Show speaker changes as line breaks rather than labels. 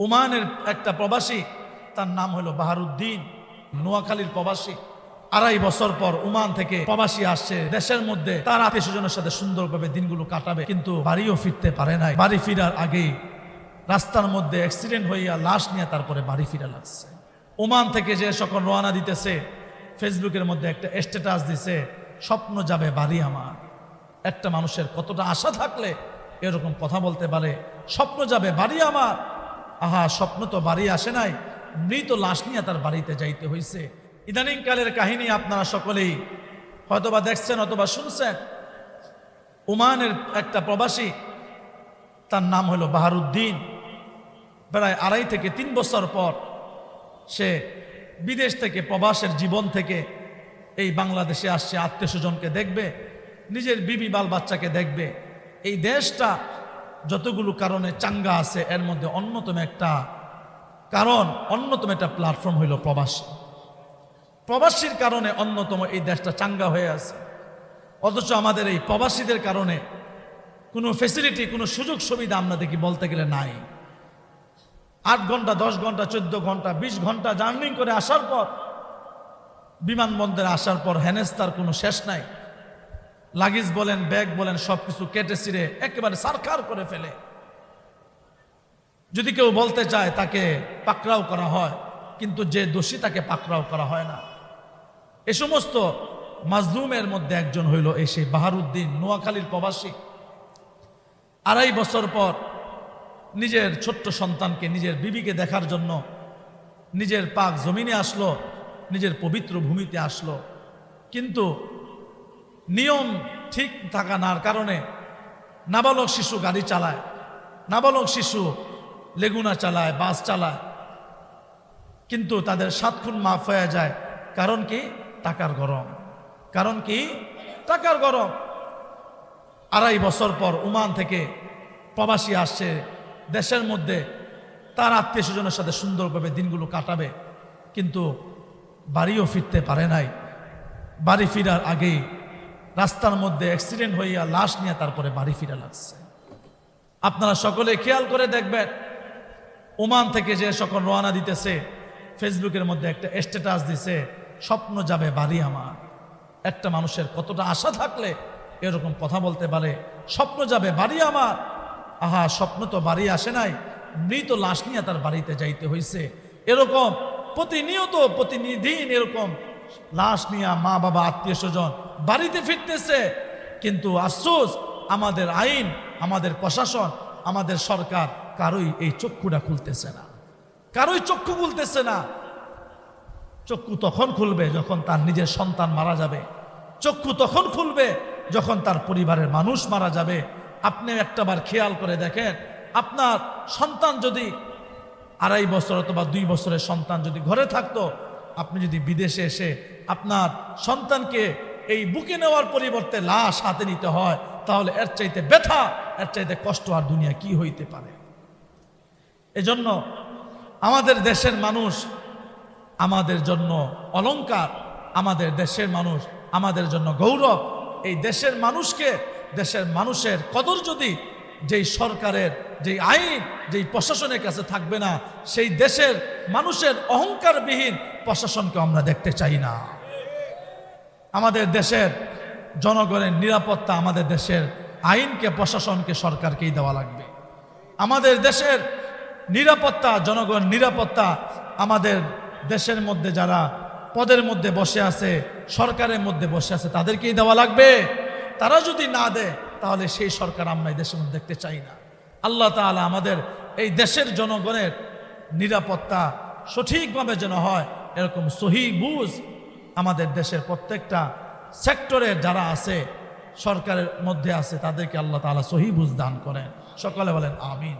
ওমানের একটা প্রবাসী, তার নাম হলো বাহারুদ্দিন, নোয়াখালীর প্রবাসী। আড়াই বছর পর ওমান থেকে প্রবাসী আসছে। দেশের মধ্যে তার আত্মীয় স্বজনের সাথে সুন্দরভাবে দিনগুলো কাটাবে, কিন্তু বাড়িও ফিরতে পারে নাই। বাড়ি ফিরার আগেই রাস্তার মধ্যে অ্যাক্সিডেন্ট হইয়া লাশ নিয়ে তারপরে বাড়ি ফিরা লাগছে ওমান থেকে যে সকল রওনা দিতেছে, ফেসবুকের মধ্যে একটা স্ট্যাটাস দিছে, স্বপ্ন যাবে বাড়ি আমার। একটা মানুষের কতটা আশা থাকলে এরকম কথা বলতে পারে, স্বপ্ন যাবে বাড়ি আমার। আহা, স্বপ্ন তো বাড়ি আসে নাই। মৃত লাশ নিয়ে তার বাড়িতে যাইতে হয়েছে ইদানিংকালের কাহিনী আপনারা সকলেই হয়তোবা দেখছেন অথবা শুনছেন। ওমানের একটা প্রবাসী, তার নাম হলো বাহারুদ্দিন। প্রায় আড়াই থেকে তিন বছর পর সে বিদেশ থেকে প্রবাসের জীবন থেকে এই বাংলাদেশে আসছে। আত্মীয় স্বজনকে দেখবে, নিজের বিবি বাল বাচ্চাকে দেখবে। এই দেশটা যতগুলো কারণে চাঙ্গা আছে, এর মধ্যে অন্যতম একটা কারণ, অন্যতম একটা প্ল্যাটফর্ম হইল প্রবাসী। প্রবাসীর কারণে অন্যতম এই দেশটা চাঙ্গা হয়ে আছে। অথচ আমাদের এই প্রবাসীদের কারণে কোনো ফেসিলিটি কোনো সুযোগ সুবিধা আমরা দেখি বলতে গেলে নাই। আট ঘণ্টা, দশ ঘণ্টা, চোদ্দ ঘণ্টা, বিশ ঘণ্টা জার্নিং করে আসার পর, বিমানবন্দরে আসার পর হেনেস্তার কোনো শেষ নাই। লাগেজ বলেন, ব্যাগ বলেন সব কিছু কেটে ছিঁড়ে একেবারে সারখার করে ফেলে। যদি কেউ বলতে চায় তাকে পাকড়াও করা হয়, কিন্তু যে দোষী তাকে পাকড়াও করা হয় না। এ সমস্ত মাজলুমের মধ্যে একজন হইল এই সেই বাহারুদ্দিন নোয়াখালীর প্রবাসী। আড়াই বছর পর নিজের ছোট্ট সন্তানকে, নিজের বিবিকে দেখার জন্য নিজের পাক জমিনে আসলো, নিজের পবিত্র ভূমিতে আসলো। কিন্তু নিয়ম ঠিক থাকা নার কারণে নাবালক শিশু গাড়ি চালায়, নাবালক শিশু লেগুনা চালায়, বাস চালায়, কিন্তু তাদের সাত খুন মাফ হয়ে যায়। কারণ কি? টাকার গরম। কারণ কি? টাকার গরম। আড়াই বছর পর ওমান থেকে প্রবাসী আসছে দেশের মধ্যে। তার আত্মীয় স্বজনের সাথে সুন্দরভাবে দিনগুলো কাটাবে। কিন্তু বাড়িও ফিরতে পারে নাই। বাড়ি ফিরার আগেই রাস্তার মধ্যে অ্যাক্সিডেন্ট হইয়া লাশ নিয়ে তারপরে বাড়ি ফিরা লাগছে। আপনারা সকলে খেয়াল করে দেখবেন, ওমান থেকে যে সকল রওনা দিতেছে, ফেসবুকের মধ্যে একটা স্ট্যাটাস দিছে, স্বপ্ন যাবে বাড়ি আমার। একটা মানুষের কতটা আশা থাকলে এরকম কথা বলতে পারে, স্বপ্ন যাবে বাড়ি আমার। আহা, স্বপ্ন তো বাড়ি আসে নাই, মৃত লাশ নিয়ে তার বাড়িতে যাইতে হয়েছে এরকম প্রতিনিয়ত প্রতিনিধিন এরকম লাশ নিয়ে মা, বাবা, আত্মীয় স্বজন বাড়িতে ফিরতেছে। কিন্তু আফসোস, আমাদের আইন, আমাদের প্রশাসন, আমাদের সরকার কারোই এই চক্ষুটা খুলতেছে না। কারোই চক্ষু খুলতেছে না। চক্ষু তখন খুলবে যখন তার নিজের সন্তান মারা যাবে। চক্ষু তখন খুলবে যখন তার পরিবারের মানুষ মারা যাবে। আপনি একটাবার খেয়াল করে দেখেন, আপনার সন্তান যদি আড়াই বছর অথবা দুই বছরের সন্তান যদি ঘরে থাকতো আপনি যদি বিদেশে এসে আপনার সন্তানকে এই বুকে নেওয়ার পরিবর্তে লাশ হাতে নিতে হয়, তাহলে এর চাইতে ব্যথা, এর চাইতে কষ্ট আর দুনিয়া কি হইতে পারে? এজন্য আমাদের দেশের মানুষ আমাদের জন্য অলংকার, আমাদের দেশের মানুষ আমাদের জন্য গৌরব। এই দেশের মানুষকে, দেশের মানুষের কদর যদি যেই সরকারের যেই আইন যেই প্রশাসনের কাছে থাকবে না, সেই দেশের মানুষের অহংকারবিহীন প্রশাসনকে আমরা দেখতে চাই না। আমাদের দেশের জনগণের নিরাপত্তা আমাদের দেশের আইনকে, প্রশাসনকে, সরকারকেই দেওয়া লাগবে। আমাদের দেশের নিরাপত্তা, জনগণ নিরাপত্তা আমাদের দেশের মধ্যে যারা পদের মধ্যে বসে আছে, সরকারের মধ্যে বসে আছে, তাদেরকেই দেওয়া লাগবে। তারা যদি না দেয়, তাহলে সেই সরকার আমরা এই দেশের মধ্যে দেখতে চাই না। আল্লাহ তালা আমাদের এই দেশের জনগণের নিরাপত্তা সঠিকভাবে যেন হয়, এরকম সহি বুঝ আমাদের দেশের প্রত্যেকটা সেক্টরে যারা আছে, সরকারের মধ্যে আছে, তাদেরকে আল্লাহ তালা সহি বুঝ দান করেন। সকলে বলেন, আমিন।